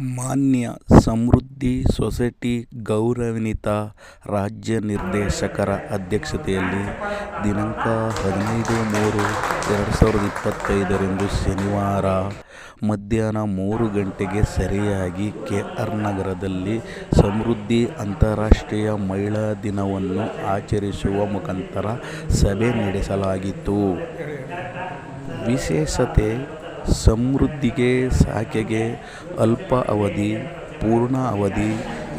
ಮಾನ್ಯ ಸಮೃದ್ಧಿ ಸೊಸೈಟಿ ಗೌರವಾನ್ವಿತ ರಾಜ್ಯ ನಿರ್ದೇಶಕರ ಅಧ್ಯಕ್ಷತೆಯಲ್ಲಿ ದಿನಾಂಕ ಹದಿನೈದು ಮೂರು ಎರಡು ಸಾವಿರದ ಇಪ್ಪತ್ತೈದರಂದು ಶನಿವಾರ ಮಧ್ಯಾಹ್ನ ಮೂರು ಗಂಟೆಗೆ ಸರಿಯಾಗಿ ಕೆ ಆರ್ ನಗರದಲ್ಲಿ ಸಮೃದ್ಧಿ ಅಂತಾರಾಷ್ಟ್ರೀಯ ಮಹಿಳಾ ದಿನವನ್ನು ಆಚರಿಸುವ ಮುಖಾಂತರ ಸಭೆ ನಡೆಸಲಾಗಿತ್ತು. ವಿಶೇಷತೆ ಸಮೃದ್ಧಿಗೆ ಶಾಖೆಗೆ ಅಲ್ಪ ಅವಧಿ, ಪೂರ್ಣ ಅವಧಿ,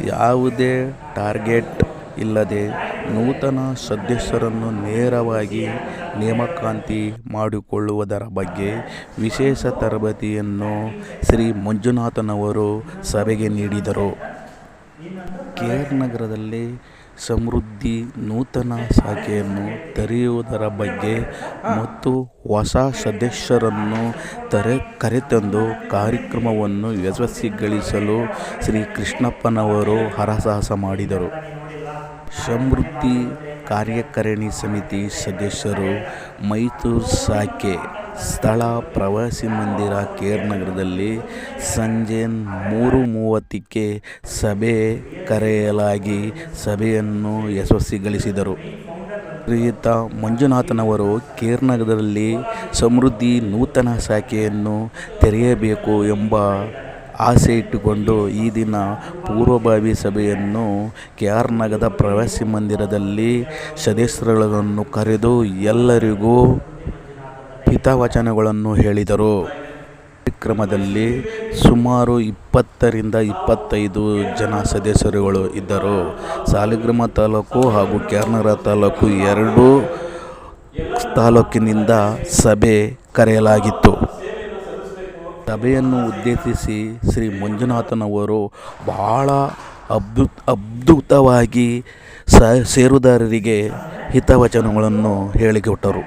ಯಾವುದೇ ಟಾರ್ಗೆಟ್ ಇಲ್ಲದೆ ನೂತನ ಸದಸ್ಯರನ್ನು ನೇರವಾಗಿ ನೇಮಕಾಂತಿ ಮಾಡಿಕೊಳ್ಳುವುದರ ಬಗ್ಗೆ ವಿಶೇಷ ತರಬೇತಿಯನ್ನು ಶ್ರೀ ಮಂಜುನಾಥನವರು ಸಭೆಗೆ ನೀಡಿದರು. ಕೆ ಆರ್ ನಗರದಲ್ಲಿ ಸಮೃದ್ಧಿ ನೂತನ ಶಾಖೆಯನ್ನು ತೆರೆಯುವುದರ ಬಗ್ಗೆ ಮತ್ತು ಹೊಸ ಸದಸ್ಯರನ್ನು ತೆರೆ ಕರೆತಂದು ಕಾರ್ಯಕ್ರಮವನ್ನು ಯಶಸ್ವಿಗೊಳಿಸಲು ಶ್ರೀ ಕೃಷ್ಣಪ್ಪನವರು ಹರಸಾಹಸ ಮಾಡಿದರು. ಸಮೃದ್ಧಿ ಕಾರ್ಯಕಾರಿಣಿ ಸಮಿತಿ ಸದಸ್ಯರು ಮೈಸೂರು ಶಾಖೆ ಸ್ಥಳ ಪ್ರವಾಸಿ ಮಂದಿರ ಕೇರ್ ನಗರದಲ್ಲಿ ಸಂಜೆ ಮೂರು ಮೂವತ್ತಕ್ಕೆ ಸಭೆ ಕರೆಯಲಾಗಿ ಸಭೆಯನ್ನು ಯಶಸ್ವಿಗೊಳಿಸಿದರು. ಶ್ರೀಯುತ ಮಂಜುನಾಥನವರು ಕೇರ್ ನಗರದಲ್ಲಿ ಸಮೃದ್ಧಿ ನೂತನ ಶಾಖೆಯನ್ನು ತೆರೆಯಬೇಕು ಎಂಬ ಆಸೆ ಇಟ್ಟುಕೊಂಡು ಈ ದಿನ ಪೂರ್ವಭಾವಿ ಸಭೆಯನ್ನು ಕೆ ಆರ್ ನಗರದ ಪ್ರವಾಸಿ ಮಂದಿರದಲ್ಲಿ ಸದಸ್ಯರುಗಳನ್ನು ಕರೆದು ಎಲ್ಲರಿಗೂ ಹಿತವಚನಗಳನ್ನು ಹೇಳಿದರು. ಕಾರ್ಯಕ್ರಮದಲ್ಲಿ ಸುಮಾರು ಇಪ್ಪತ್ತರಿಂದ ಇಪ್ಪತ್ತೈದು ಜನ ಸದಸ್ಯರುಗಳು ಇದ್ದರು. ಸಾಲಿಗ್ರಾಮ ತಾಲೂಕು ಹಾಗೂ ಕ್ಯಾರ್ನಗರ ತಾಲೂಕು ಎರಡೂ ತಾಲೂಕಿನಿಂದ ಸಭೆ ಕರೆಯಲಾಗಿತ್ತು. ಸಭೆಯನ್ನು ಉದ್ದೇಶಿಸಿ ಶ್ರೀ ಮಂಜುನಾಥನವರು ಬಹಳ ಅದ್ಭುತ, ಅದ್ಭುತವಾಗಿ ಸ ಷೇರುದಾರರಿಗೆ ಹಿತವಚನಗಳನ್ನು ಹೇಳಿಕೊಟ್ಟರು.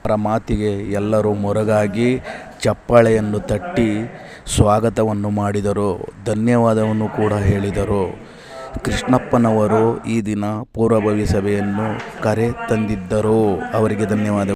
ಅವರ ಮಾತಿಗೆ ಎಲ್ಲರೂ ಮೊರಗಾಗಿ ಚಪ್ಪಾಳೆಯನ್ನು ತಟ್ಟಿ ಸ್ವಾಗತವನ್ನು ಮಾಡಿದರು. ಧನ್ಯವಾದವನ್ನು ಕೂಡ ಹೇಳಿದರು. ಕೃಷ್ಣಪ್ಪನವರು ಈ ದಿನ ಪೂರ್ವಭಾವಿ ಸಭೆಯನ್ನು ಕರೆ ತಂದಿದ್ದರು. ಅವರಿಗೆ ಧನ್ಯವಾದ